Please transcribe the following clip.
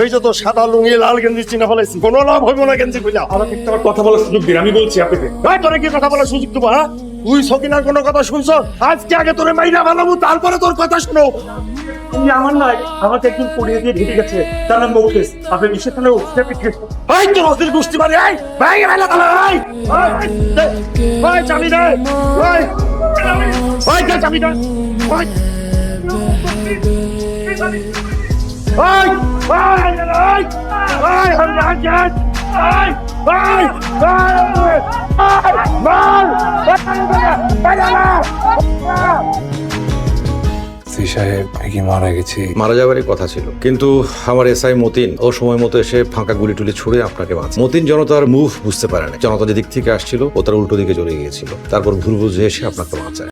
এই যে তো সাদা লুঙ্গি লাল গেঞ্জি চিনা ফেলাইছি কোনো লাভ হইব না গেঞ্জি খুঁজা আমাকে একটা কথা বলার সুযোগ দিন আমি বলছি আপনাকে ভাই তোরে কি কথা বলার সুযোগ দেবো হ্যাঁ তুই সকিনার কোনো কথা শুনছ আজকে আগে তোরে মাইনা ভালাবো তারপরে তোর কথা শুনো তুমি আমার নয় আমাকে একদিন পড়িয়ে দিয়ে ঢেকে গেছে তার নাম মুকেশ আপনি নিশ্চিত হলে উঠতে পিঠে ভাই তোর অস্থির গোষ্ঠী মারি আই ভাই ভাই তাহলে ভাই ভাই চাবি দে ভাই কে চাবিটা সি সাহেব কি মারা গেছে? মারা যাবারই কথা ছিল। কিন্তু আমার এসআই মতিন ও সময় মতো এসে ফাঁকা গুলি টুলি ছুড়ে আপনাকে বাঁচ মতিন জনতার মুভ বুঝতে পারে না জনতা দিক থেকে আসছিল ও তার উল্টো দিকে চলে গিয়েছিল। তারপর ভুল বুঝে এসে আপনাকে বাঁচায়।